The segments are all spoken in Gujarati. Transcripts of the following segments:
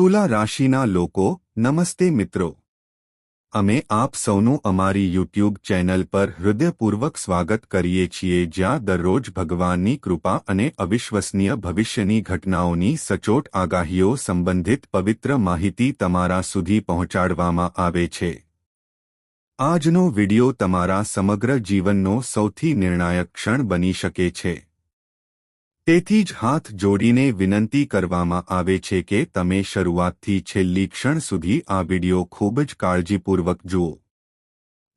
તુલા રાશિના લોકો, નમસ્તે મિત્રો. અમે આપ સૌનું અમારી યુટ્યુબ ચેનલ પર હૃદયપૂર્વક સ્વાગત કરીએ છીએ જ્યાં દરરોજ ભગવાનની કૃપા અને અવિશ્વસનીય ભવિષ્યની ઘટનાઓની સચોટ આગાહીઓ સંબંધિત પવિત્ર માહિતી તમારા સુધી પહોંચાડવામાં આવે છે. આજનો વિડિયો તમારા સમગ્ર જીવનનો સૌથી નિર્ણાયક ક્ષણ બની શકે છે. તેથી જ હાથ જોડીને વિનંતી કરવામાં આવે છે કે તમે શરૂઆતથી છેલ્લી ક્ષણ સુધી આ વિડિયો ખૂબ જ કાળજીપૂર્વક જુઓ.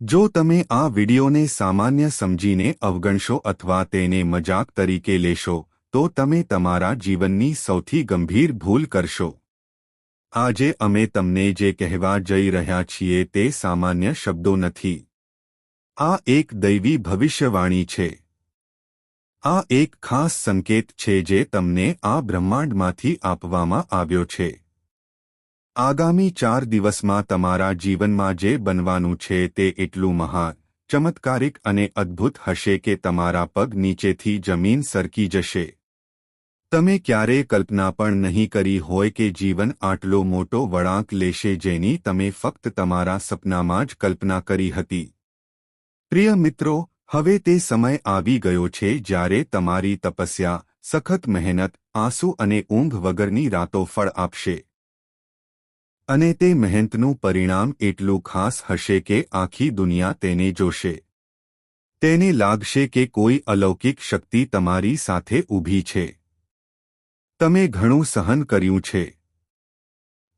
જો તમે આ વિડિયોને સામાન્ય સમજીને અવગણશો અથવા તેને મજાક તરીકે લેશો, તો તમે તમારા જીવનની સૌથી ગંભીર ભૂલ કરશો. આજે અમે તમને જે કહેવા જઈ રહ્યા છીએ તે સામાન્ય શબ્દો નથી. આ એક દૈવી ભવિષ્યવાણી છે. આ એક ખાસ સંકેત છે જે તમને આ બ્રહ્માંડમાંથી આપવામાં આવ્યો છે. આગામી ચાર દિવસમાં તમારા જીવનમાં જે બનવાનું છે તે એટલું મહાન, ચમત્કારિક અને અદ્ભુત હશે કે તમારા પગ નીચેથી જમીન સરકી જશે. તમે ક્યારેય કલ્પના પણ નહીં કરી હોય કે જીવન આટલો મોટો વળાંક લેશે જેની તમે ફક્ત તમારા સપનામાં જ કલ્પના કરી હતી. પ્રિય મિત્રો હવે તે સમય આવી ગયો છે જ્યારે તમારી તપસ્યા, સખત મહેનત, આંસુ અને ઊંઘ વગરની રાતો ફળ આપશે. અને તે મહેનતનું પરિણામ એટલું ખાસ હશે કે આખી દુનિયા તેને જોશે. તેને લાગશે કે કોઈ અલૌકિક શક્તિ તમારી સાથે ઊભી છે. તમે ઘણું સહન કર્યું છે.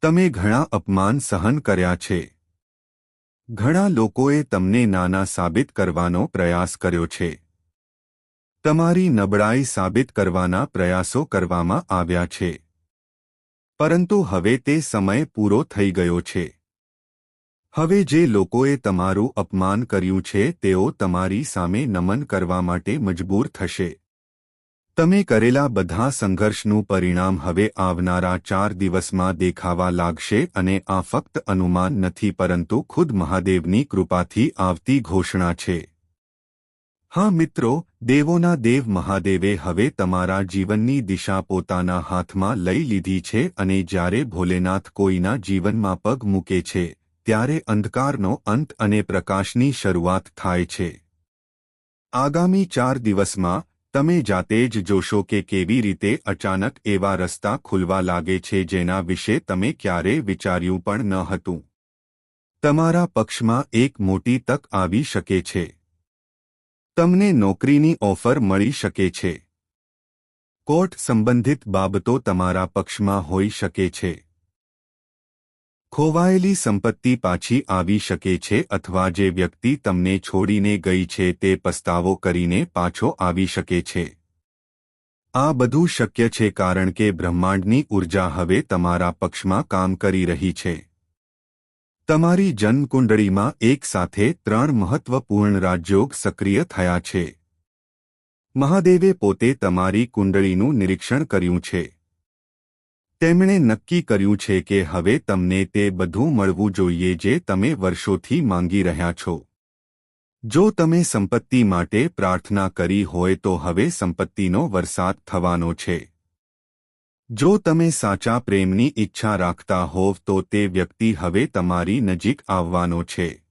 તમે ઘણા અપમાન સહન કર્યા છે. ઘણા લોકોએ તમને નાના સાબિત કરવાનો પ્રયાસ કર્યો છે. તમારી નબળાઈ સાબિત કરવાના પ્રયાસો કરવામાં આવ્યા છે. પરંતુ હવે તે સમય પૂરો થઈ ગયો છે. હવે જે લોકોએ તમારું અપમાન કર્યું છે, તેઓ તમારી સામે નમન કરવા માટે મજબૂર થશે. તમે કરેલા બધા સંઘર્ષનું પરિણામ હવે આવનારા ચાર દિવસમાં દેખાવા લાગશે અને આ ફક્ત અનુમાન નથી પરંતુ ખુદ મહાદેવની કૃપાથી આવતી ઘોષણા છે. હા મિત્રો, દેવોના દેવ મહાદેવે હવે તમારા જીવનની દિશા પોતાના હાથમાં લઈ લીધી છે અને જ્યારે ભોલેનાથ કોઈના જીવનમાં પગ મૂકે છે, ત્યારે અંધકારનો અંત અને પ્રકાશની શરૂઆત થાય છે. આગામી ચાર દિવસમાં તમે જાતે જ જોશો કે કેવી રીતે અચાનક એવા રસ્તા ખુલવા લાગે છે જેના વિશે તમે ક્યારેય વિચાર્યું પણ ન હતું. તમારા પક્ષમાં એક મોટી તક આવી શકે છે. તમને નોકરીની ઓફર મળી શકે છે. કોર્ટ સંબંધિત બાબતો તમારા પક્ષમાં હોઈ શકે છે. ખોવાયેલી સંપત્તિ પાછી આવી શકે છે અથવા જે વ્યક્તિ તમને છોડીને ગઈ છે તે પસ્તાવો કરીને પાછો આવી શકે છે. આ બધું શક્ય છે કારણ કે બ્રહ્માંડની ઊર્જા હવે તમારા પક્ષમાં કામ કરી રહી છે. તમારી જન્મકુંડળીમાં એક સાથે ત્રણ મહત્વપૂર્ણ રાજયોગ સક્રિય થયા છે. મહાદેવે પોતે તમારી કુંડળીનું નિરીક્ષણ કર્યું છે. તેમણે નક્કી કર્યું છે કે હવે તમને તે બધું મળવું જોઈએ જે તમે વર્ષોથી માંગી રહ્યા છો. જો તમે સંપત્તિ માટે પ્રાર્થના કરી હોય તો હવે સંપત્તિનો વરસાદ થવાનો છે. જો તમે સાચા પ્રેમની ઈચ્છા રાખતા હોવ તો તે વ્યક્તિ હવે તમારી નજીક આવવાનો છે.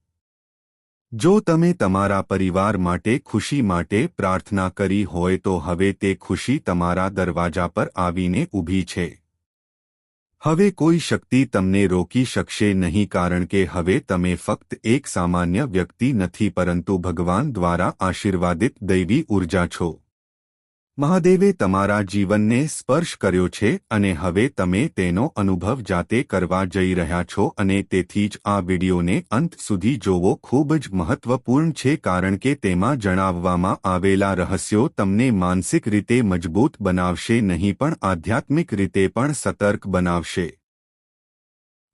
જો તમે તમારા પરિવાર માટે ખુશી માટે પ્રાર્થના કરી હોય તો હવે તે ખુશી તમારા દરવાજા પર આવીને ઊભી છે. હવે કોઈ શક્તિ તમને રોકી શકશે નહીં કારણ કે હવે તમે ફક્ત એક સામાન્ય વ્યક્તિ નથી પરંતુ ભગવાન દ્વારા આશીર્વાદિત દૈવી ઊર્જા છો. મહાદેવે તમારા જીવનને સ્પર્શ કર્યો છે અને હવે તમે તેનો અનુભવ જાતે કરવા જઈ રહ્યા છો અને તેથી જ આ વિડિયોને અંત સુધી જોવો. ખૂબ જ મહત્વપૂર્ણ છે કારણ કે તેમાં જણાવવામાં આવેલા રહસ્યો તમને માનસિક રીતે મજબૂત બનાવશે નહીં પણ આધ્યાત્મિક રીતે પણ સતર્ક બનાવશે.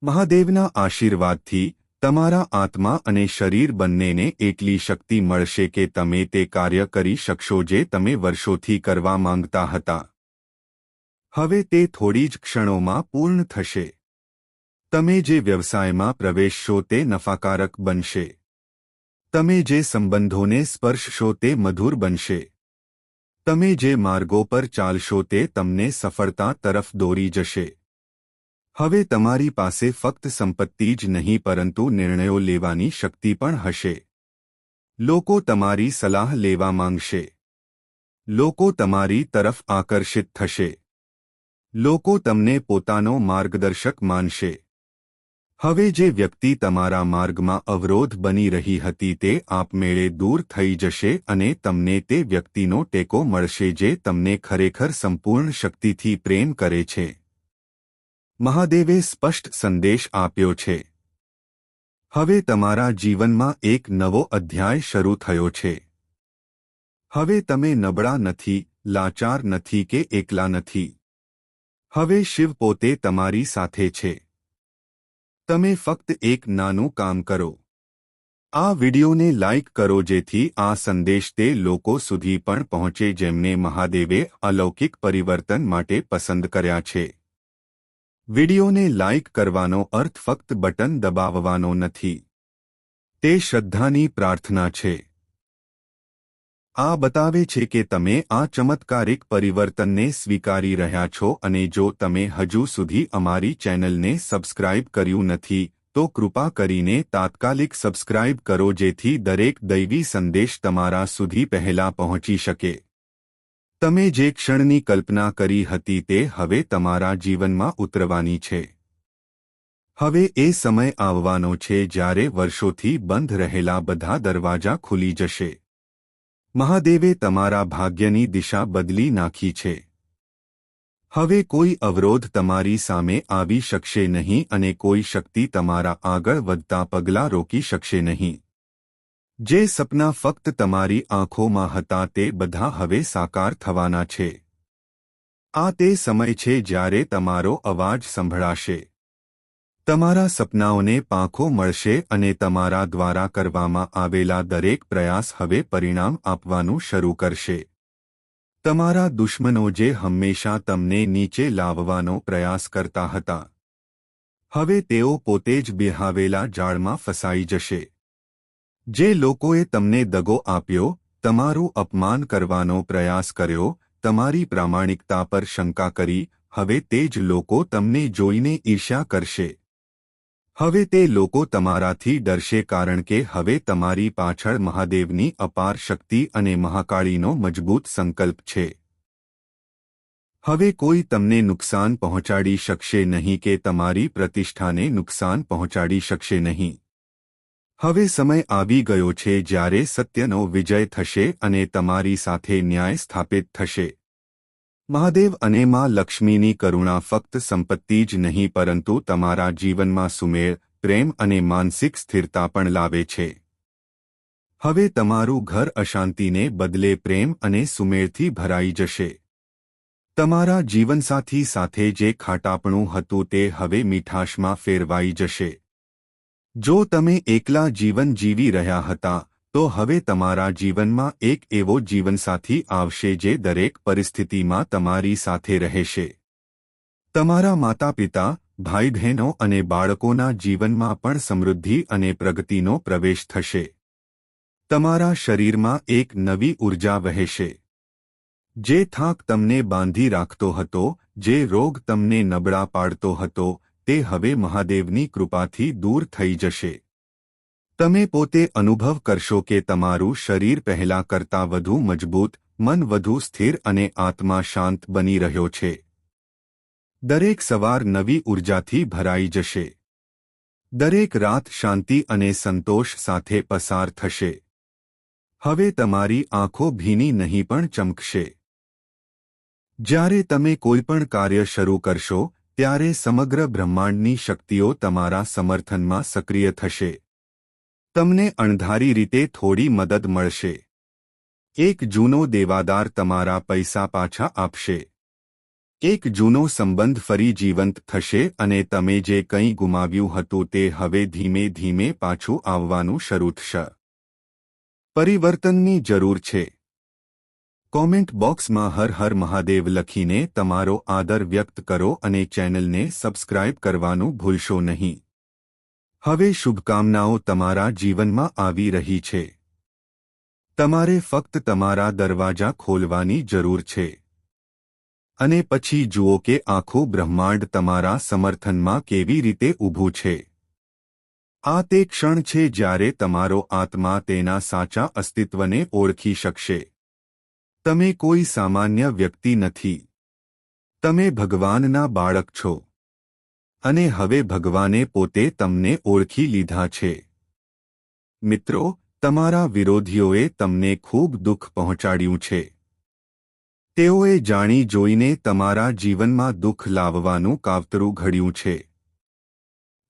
મહાદેવના આશીર્વાદથી તમારા આત્મા અને શરીર બંનેને એટલી શક્તિ મળશે કે તમે તે કાર્ય કરી શકશો જે તમે વર્ષોથી કરવા માંગતા હતા. હવે તે થોડી જ ક્ષણોમાં પૂર્ણ થશે. તમે જે વ્યવસાયમાં પ્રવેશશો તે નફાકારક બનશે. તમે જે સંબંધોને સ્પર્શશો તે મધુર બનશે. તમે જે માર્ગો પર ચાલશો તે તમને સફળતા તરફ દોરી જશે. હવે તમારી પાસે ફક્ત સંપત્તિ જ નહીં, પરંતુ નિર્ણયો લેવાની શક્તિ પણ હશે. લોકો તમારી સલાહ લેવા માંગશે. લોકો તમારી તરફ આકર્ષિત થશે. લોકો તમને પોતાનો માર્ગદર્શક માનશે. હવે જે વ્યક્તિ તમારા માર્ગમાં અવરોધ બની રહી હતી તે આપમેળે દૂર થઈ જશે અને તમને તે વ્યક્તિનો ટેકો મળશે જે તમને ખરેખર સંપૂર્ણ શક્તિથી પ્રેમ કરે છે. મહાદેવે સ્પષ્ટ સંદેશ આપ્યો છે. હવે તમારા જીવનમાં એક નવો અધ્યાય શરૂ થયો છે. હવે તમે નબળા નથી, લાચાર નથી કે એકલા નથી. હવે શિવ પોતે તમારી સાથે છે. તમે ફક્ત એક નાનું કામ કરો. આ વિડિયોને લાઇક કરો જેથી આ સંદેશ તે લોકો સુધી પણ પહોંચે જેમને મહાદેવે અલૌકિક પરિવર્તન માટે પસંદ કર્યા છે. વિડિયોને લાઇક કરવાનો અર્થ ફક્ત બટન દબાવવાનો નથી. તે શ્રદ્ધાની પ્રાર્થના છે. આ બતાવે છે કે તમે આ ચમત્કારિક પરિવર્તનને સ્વીકારી રહ્યા છો અને જો તમે હજુ સુધી અમારી ચેનલને સબસ્ક્રાઇબ કર્યું નથી, તો કૃપા કરીને તાત્કાલિક સબસ્ક્રાઇબ કરો જેથી દરેક દૈવી સંદેશ તમારા સુધી પહેલા પહોંચી શકે. તમે જે ક્ષણની કલ્પના કરી હતી તે હવે તમારા જીવનમાં ઉતરવાની છે. હવે એ સમય આવવાનો છે જ્યારે વર્ષોથી બંધ રહેલા બધા દરવાજા ખુલી જશે. મહાદેવે તમારા ભાગ્યની દિશા બદલી નાખી છે. હવે કોઈ અવરોધ તમારી સામે આવી શકશે નહીં અને કોઈ શક્તિ તમારા આગળ વધતા પગલાં રોકી શકશે નહીં. જે સપના ફક્ત તમારી આંખોમાં હતા તે બધા હવે સાકાર થવાના છે. આ તે સમય છે જ્યારે તમારો અવાજ સંભળાશે. તમારા સપનાઓને પાંખો મળશે અને તમારા દ્વારા કરવામાં આવેલા દરેક પ્રયાસ હવે પરિણામ આપવાનું શરૂ કરશે. તમારા દુશ્મનો જે હંમેશા તમને નીચે લાવવાનો પ્રયાસ કરતા હતા. હવે તેઓ પોતે જ બિહાવેલા જાળમાં ફસાઈ જશે. જે લોકોએ તમને દગો આપ્યો, તમારું અપમાન કરવાનો પ્રયાસ કર્યો, તમારી પ્રામાણિકતા પર શંકા કરી, હવે તે જ લોકો તમને જોઈને ઈર્ષ્યા કરશે. હવે તે લોકો તમારાથી ડરશે કારણ કે હવે તમારી પાછળ મહાદેવની અપાર શક્તિ અને મહાકાળીનો મજબૂત સંકલ્પ છે. હવે કોઈ તમને નુકસાન પહોંચાડી શકશે નહીં કે તમારી પ્રતિષ્ઠાને નુકસાન પહોંચાડી શકશે નહીં. હવે સમય આવી ગયો છે જ્યારે સત્યનો વિજય થશે અને તમારી સાથે ન્યાય સ્થાપિત થશે. મહાદેવ અને માં લક્ષ્મીની કરુણા ફક્ત સંપત્તિ જ નહીં, પરંતુ તમારા જીવનમાં સુમેળ, પ્રેમ અને માનસિક સ્થિરતા પણ લાવે છે. હવે તમારું ઘર અશાંતિને બદલે પ્રેમ અને સુમેળથી ભરાઈ જશે. તમારા જીવનસાથી સાથે જે ખાટાપણું હતું તે હવે મીઠાશમાં ફેરવાઈ જશે. જો તમે એકલા જીવન જીવી રહ્યા હતા, તો હવે તમારા જીવનમાં એક એવો જીવનસાથી આવશે જે દરેક પરિસ્થિતિમાં તમારી સાથે રહેશે. તમારા માતા પિતા ભાઈ બહેનો અને બાળકોના જીવનમાં પણ સમૃદ્ધિ અને પ્રગતિનો પ્રવેશ થશે. તમારા શરીરમાં એક નવી ઊર્જા વહેશે. જે થાક તમને બાંધી રાખતો હતો, જે રોગ તમને નબળા પાડતો હતો તે હવે મહાદેવની કૃપાથી દૂર થઈ જશે. તમે પોતે અનુભવ કરશો કે તમારું શરીર પહેલા કરતાં વધુ મજબૂત, મન વધુ સ્થિર અને આત્મા શાંત બની રહ્યો છે. દરેક સવાર નવી ઉર્જાથી ભરાઈ જશે. દરેક રાત શાંતિ અને સંતોષ સાથે પસાર થશે. હવે તમારી આંખો ભીની નહીં પણ ચમકશે. જ્યારે તમે કોઈપણ કાર્ય શરૂ કરશો ત્યારે સમગ્ર બ્રહ્માંડની શક્તિઓ તમારા સમર્થનમાં સક્રિય થશે. તમને અણધારી રીતે થોડી મદદ મળશે. એક જૂનો દેવાદાર તમારા પૈસા પાછા આપશે. એક જૂનો સંબંધ ફરી જીવંત થશે અને તમે જે કંઈ ગુમાવ્યું હતું તે હવે ધીમે ધીમે પાછું આવવાનું શરૂ થશે. પરિવર્તનની જરૂર છે. કોમેન્ટ બોક્સમાં હર હર મહાદેવ લખીને તમારો આદર વ્યક્ત કરો અને ચેનલને સબસ્ક્રાઇબ કરવાનું ભૂલશો નહીં. હવે શુભકામનાઓ તમારા જીવનમાં આવી રહી છે. તમારે ફક્ત તમારા દરવાજા ખોલવાની જરૂર છે. અને પછી જુઓ કે આખું બ્રહ્માંડ તમારા સમર્થનમાં કેવી રીતે ઊભું છે. આ તે ક્ષણ છે જ્યારે તમારો આત્મા તેના સાચા અસ્તિત્વને ઓળખી શકશે. તમે કોઈ સામાન્ય વ્યક્તિ નથી. તમે ભગવાનના બાળક છો. અને હવે ભગવાને પોતે તમને ઓળખી લીધા છે. મિત્રો, તમારા વિરોધીઓએ તમને ખૂબ દુઃખ પહોંચાડ્યું છે. તેઓએ જાણી જોઈને તમારા જીવનમાં દુઃખ લાવવાનું કાવતરું ઘડ્યું છે.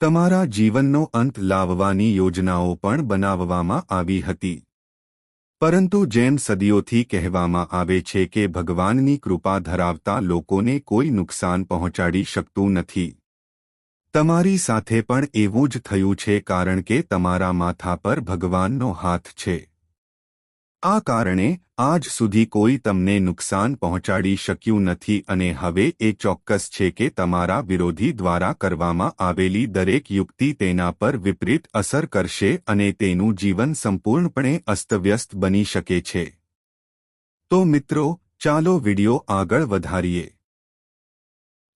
તમારા જીવનનો અંત લાવવાની યોજનાઓ પણ બનાવવામાં આવી હતી. પરંતુ જેમ સદીઓથી કહેવામાં આવે છે કે ભગવાનની કૃપા ધરાવતા લોકોને કોઈ નુકસાન પહોંચાડી શકતું નથી. તમારી સાથે પણ એવું જ થયું છે કારણ કે તમારા માથા પર ભગવાનનો હાથ છે. આ કારણે આજ સુધી કોઈ તમને નુકસાન પહોંચાડી શક્યું નથી અને હવે એ ચોક્કસ છે કે તમારા વિરોધી દ્વારા કરવામાં આવેલી દરેક યુક્તિ તેના પર વિપરીત અસર કરશે અને તેનું જીવન સંપૂર્ણપણે અસ્તવ્યસ્ત બની શકે છે. તો મિત્રો, ચાલો વિડિયો આગળ વધારીએ.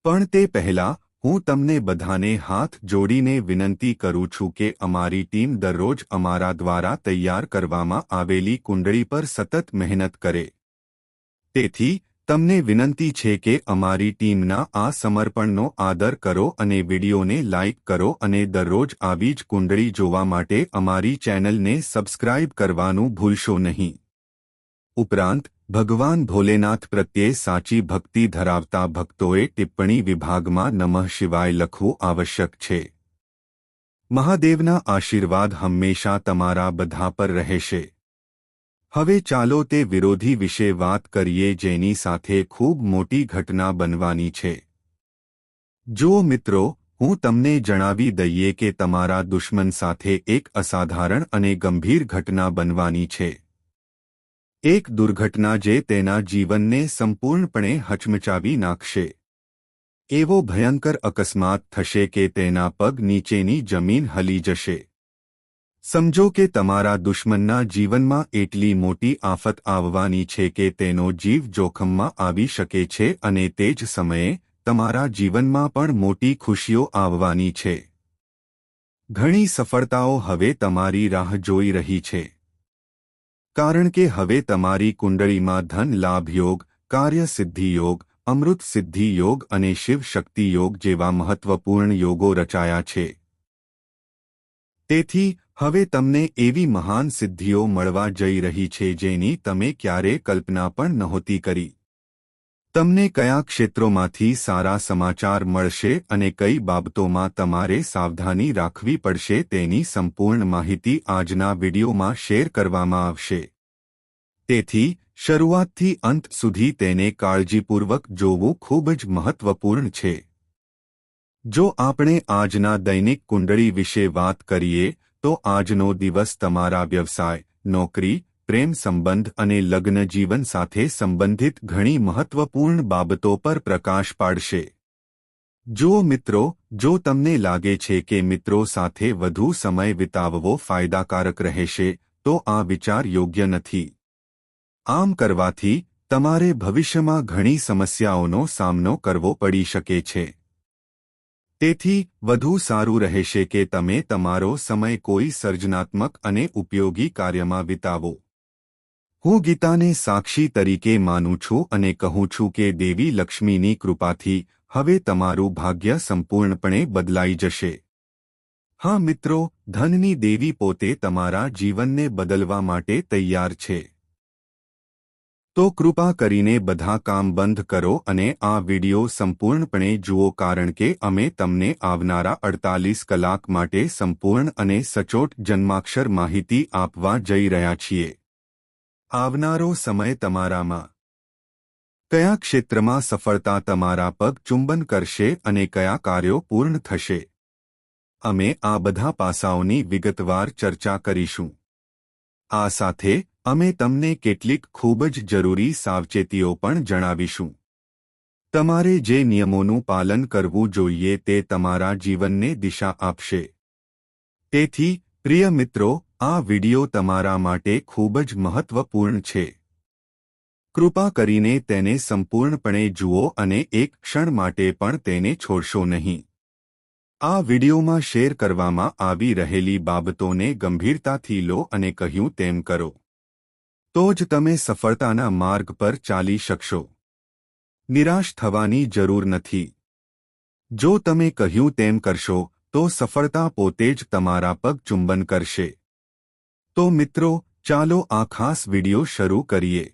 પણ તે પહેલા હું તમને બધાને હાથ જોડીને વિનંતી કરું છું કે અમારી ટીમ દરરોજ અમારા દ્વારા તૈયાર કરવામાં આવેલી કુંડળી પર સતત મહેનત કરે. તેથી, તમને વિનંતી છે કે અમારી ટીમના આ સમર્પણનો આદર કરો અને વિડીયોને લાઇક કરો અને દરરોજ આવી જ કુંડળી જોવા માટે અમારી ચેનલને સબસ્ક્રાઇબ કરવાનું ભૂલશો નહીં. ઉપરાંત ભગવાન ભોલેનાથ પ્રત્યે સાચી ભક્તિ ધરાવતા ભક્તોએ ટિપ્પણી વિભાગમાં નમઃ શિવાય લખવું આવશ્યક છે. મહાદેવના આશીર્વાદ હંમેશા તમારા બધા પર રહેશે. હવે ચાલો તે વિરોધી વિશે વાત કરીએ જેની સાથે ખૂબ મોટી ઘટના બનવાની છે. જો મિત્રો, હું તમને જણાવી દઈએ કે તમારા દુશ્મન સાથે એક અસાધારણ અને ગંભીર ઘટના બનવાની છે. એક દુર્ઘટના જે તેના જીવનને સંપૂર્ણપણે હચમચાવી નાખશે. એવો ભયંકર અકસ્માત થશે કે તેના પગ નીચેની જમીન હલી જશે. સમજો કે તમારા દુશ્મનના જીવનમાં એટલી મોટી આફત આવવાની છે કે તેનો જીવ જોખમમાં આવી શકે છે અને તે જ સમયે તમારા જીવનમાં પણ મોટી ખુશીઓ આવવાની છે. ઘણી સફળતાઓ હવે તમારી રાહ જોઈ રહી છે. કારણ કે હવે તમારી કુંડળીમાં ધન લાભ યોગ, કાર્ય સિદ્ધિ યોગ, અમૃત સિદ્ધિ યોગ અને શિવ શક્તિ યોગ જેવા મહત્વપૂર્ણ યોગો રચાયા છે. તેથી, હવે તમને એવી મહાન સિદ્ધિઓ મળવા જઈ રહી છે જેની તમે ક્યારે કલ્પના પણ નહોતી કરી. તમને કયા ક્ષેત્રોમાંથી સારા સમાચાર મળશે અને કઈ બાબતોમાં તમારે સાવધાની રાખવી પડશે તેની સંપૂર્ણ માહિતી આજના વિડીયોમાં શેર કરવામાં આવશે. તેથી, શરૂઆતથી અંત સુધી તેને કાળજીપૂર્વક જોવું ખૂબ જ મહત્વપૂર્ણ છે. જો આપણે આજના દૈનિક કુંડળી વિશે વાત કરીએ, તો આજનો દિવસ તમારા વ્યવસાય, નોકરી પ્રેમ સંબંધ અને લગ્ન જીવન સાથે સંબંધિત ઘણી મહત્વપૂર્ણ બાબતો પર પ્રકાશ પાડશે. જો મિત્રો, જો તમને લાગે છે કે મિત્રો સાથે વધુ સમય વિતાવવો ફાયદાકારક રહેશે, તો આ વિચાર યોગ્ય નથી. આમ કરવાથી, તમારે ભવિષ્યમાં ઘણી સમસ્યાઓનો સામનો કરવો પડી શકે છે. તેથી, વધુ સારું રહેશે કે તમે તમારો સમય કોઈ સર્જનાત્મક અને ઉપયોગી કાર્યમાં વિતાવો. હું ગીતાને સાક્ષી તરીકે માનું છું અને કહું છું કે દેવી લક્ષ્મીની કૃપાથી હવે તમારું ભાગ્ય સંપૂર્ણપણે બદલાઈ જશે. હા મિત્રો, ધનની દેવી પોતે તમારા જીવનને બદલવા માટે તૈયાર છે. તો કૃપા કરીને બધા કામ બંધ કરો અને આ વિડિયો સંપૂર્ણપણે જુઓ કારણ કે અમે તમને આવનારા અડતાલીસ કલાક માટે સંપૂર્ણ અને સચોટ જન્માક્ષર માહિતી આપવા જઈ રહ્યા છીએ. આવનારો સમય તમારામાં. કયા ક્ષેત્રમાં સફળતા તમારા પગ ચુંબન કરશે અને કયા કાર્યો પૂર્ણ થશે? અમે આ બધા પાસાઓની વિગતવાર ચર્ચા કરીશું. આ સાથે અમે તમને કેટલીક ખૂબ જ જરૂરી સાવચેતીઓ પણ જણાવીશું. તમારે જે નિયમોનું પાલન કરવું જોઈએ તે તમારા જીવનને દિશા આપશે. તેથી, પ્રિય મિત્રો આ વિડિયો તમારા માટે ખૂબ જ મહત્વપૂર્ણ છે. કૃપા કરીને તેને સંપૂર્ણપણે જુઓ અને એક ક્ષણ માટે પણ તેને છોડશો નહીં. આ વિડિયોમાં શેર કરવામાં આવી રહેલી બાબતોને ગંભીરતાથી લો અને કહ્યું તેમ કરો. તો જ તમે સફળતાના માર્ગ પર ચાલી શકશો. નિરાશ થવાની જરૂર નથી. જો તમે કહ્યું તેમ કરશો, તો સફળતા પોતે જ તમારા પગ ચુંબન કરશે. તો મિત્રો, ચાલો આ ખાસ વિડિયો શરૂ કરીએ.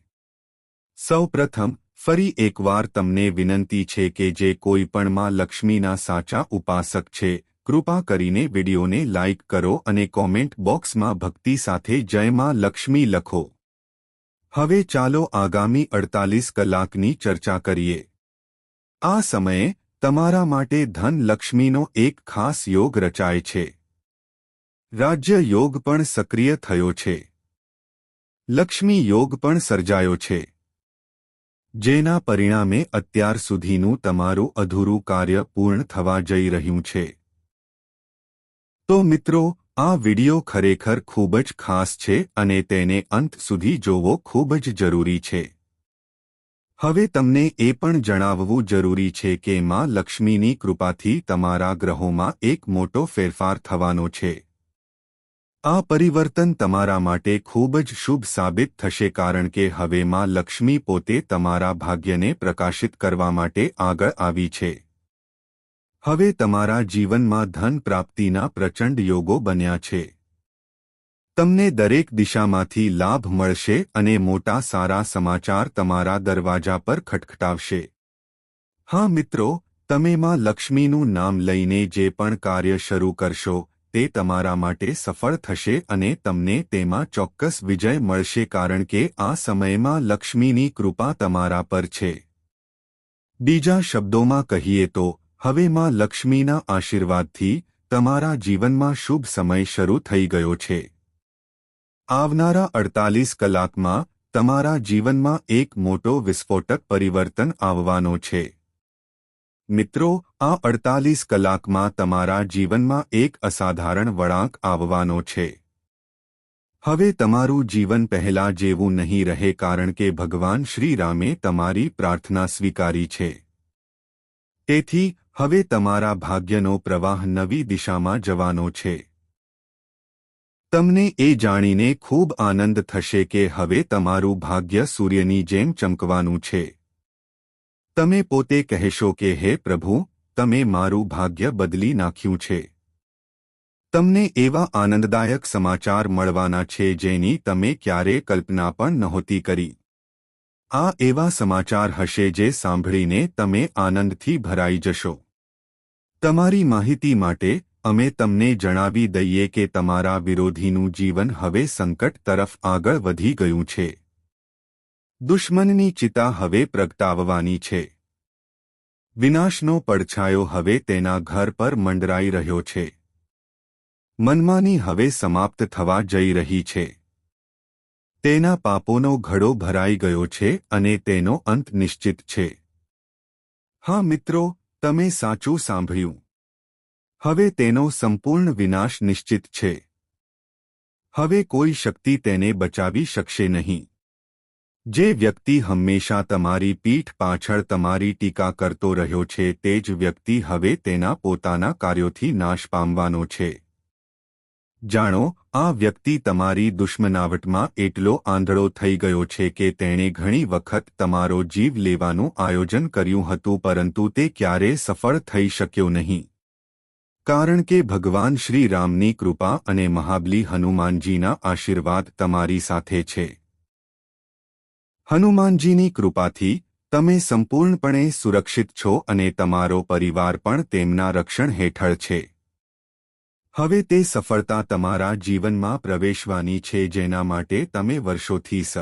સૌપ્રથમ, ફરી એકવાર તમને વિનંતી છે કે જે કોઈ પણ માં લક્ષ્મીના સાચા ઉપાસક છે, કૃપા કરીને વિડિયોને લાઇક કરો અને કોમેન્ટ બોક્સમાં ભક્તિ સાથે જય માં લક્ષ્મી લખો. હવે ચાલો આગામી અડતાલીસ કલાકની ચર્ચા કરીએ. આ સમયે તમારા માટે ધન લક્ષ્મીનો એક ખાસ યોગ રચાય છે. રાજ્ય યોગ પણ સક્રિય થયો છે. લક્ષ્મી યોગ પણ સર્જાયો છે. જેના પરિણામે અત્યાર સુધીનું તમારું અધૂરું કાર્ય પૂર્ણ થવા જઈ રહ્યું છે. તો મિત્રો, આ વિડિયો ખરેખર ખૂબ જ ખાસ છે અને તેને અંત સુધી જોવો ખૂબ જ જરૂરી છે. હવે તમને એ પણ જણાવવું જરૂરી છે કે માં લક્ષ્મીની કૃપાથી તમારા ગ્રહોમાં એક મોટો ફેરફાર થવાનો છે. આ પરિવર્તન તમારા માટે ખૂબ જ શુભ સાબિત થશે કારણ કે હવે માં લક્ષ્મી પોતે તમારા ભાગ્યને પ્રકાશિત કરવા માટે આગળ આવી છે. હવે તમારા જીવનમાં ધન પ્રાપ્તિના પ્રચંડ યોગો બન્યા છે. તમને દરેક દિશામાંથી લાભ મળશે અને મોટા સારા સમાચાર તમારા દરવાજા પર ખટખટાવશે. હા મિત્રો, તમે માં લક્ષ્મીનું નામ લઈને જે પણ કાર્ય શરૂ કરશો તે તમારા માટે સફળ થશે અને તમને તેમાં ચોક્કસ વિજય મળશે કારણ કે આ સમયમાં લક્ષ્મીની કૃપા તમારા પર છે. બીજા શબ્દોમાં કહીએ તો, હવે માં લક્ષ્મીના આશીર્વાદથી તમારા જીવનમાં શુભ સમય શરૂ થઈ ગયો છે. આવનારા અડતાલીસ કલાકમાં તમારા જીવનમાં એક મોટો વિસ્ફોટક પરિવર્તન આવવાનો છે. મિત્રો આ અડતાલીસ કલાકમાં તમારા જીવનમાં એક અસાધારણ વળાંક આવવાનો છે. હવે તમારું જીવન પહેલા જેવું નહીં રહે કારણ કે ભગવાન શ્રીરામે તમારી પ્રાર્થના સ્વીકારી છે. તેથી, હવે તમારા ભાગ્યનો પ્રવાહ નવી દિશામાં જવાનો છે. તમને એ જાણીને ખૂબ આનંદ થશે કે હવે તમારું ભાગ્ય સૂર્યની જેમ ચમકવાનું છે. તમે પોતે કહેશો કે, હે પ્રભુ તમે મારું ભાગ્ય બદલી નાખ્યું છે. તમને એવા આનંદદાયક સમાચાર મળવાના છે જેની તમે ક્યારે કલ્પના પણ નહોતી કરી. આ એવા સમાચાર હશે જે સાંભળીને તમે આનંદથી ભરાઈ જશો. તમારી માહિતી માટે અમે તમને જણાવી દઈએ કે તમારા વિરોધીનું જીવન હવે સંકટ તરફ આગળ વધી ગયું છે. દુશ્મનની ચિતા હવે પ્રગટાવવાની છે. વિનાશનો પડછાયો હવે તેના ઘર પર મંડરાઈ રહ્યો છે. મનમાની હવે સમાપ્ત થવા જઈ રહી છે. તેના પાપોનો ઘડો ભરાઈ ગયો છે અને તેનો અંત નિશ્ચિત છે. હા મિત્રો, તમે સાચું સાંભળ્યું. હવે તેનો સંપૂર્ણ વિનાશ નિશ્ચિત છે. હવે કોઈ શક્તિ તેને બચાવી શકશે નહીં. જે વ્યક્તિ હંમેશા તમારી પીઠ પાછળ તમારી ટીકા કરતો રહ્યો છે, તે જ વ્યક્તિ હવે તેના પોતાના કાર્યોથી નાશ પામવાનો છે. જાણો, આ વ્યક્તિ તમારી દુશ્મનાવટમાં એટલો આંધળો થઈ ગયો છે કે તેણે ઘણી વખત તમારો જીવ લેવાનું આયોજન કર્યું હતું, પરંતુ તે ક્યારે સફળ થઈ શક્યો નહીં. કારણ કે ભગવાન શ્રીરામની કૃપા અને મહાબલી હનુમાનજીના આશીર્વાદ તમારી સાથે છે. હનુમાનજીની કૃપાથી તમે સંપૂર્ણપણે સુરક્ષિત છો અને તમારો પરિવાર પણ તેમના રક્ષણ હેઠળ છે. હવે તે સફળતા તમારા જીવનમાં પ્રવેશવાની છે જેના માટે તમે વર્ષોથી સ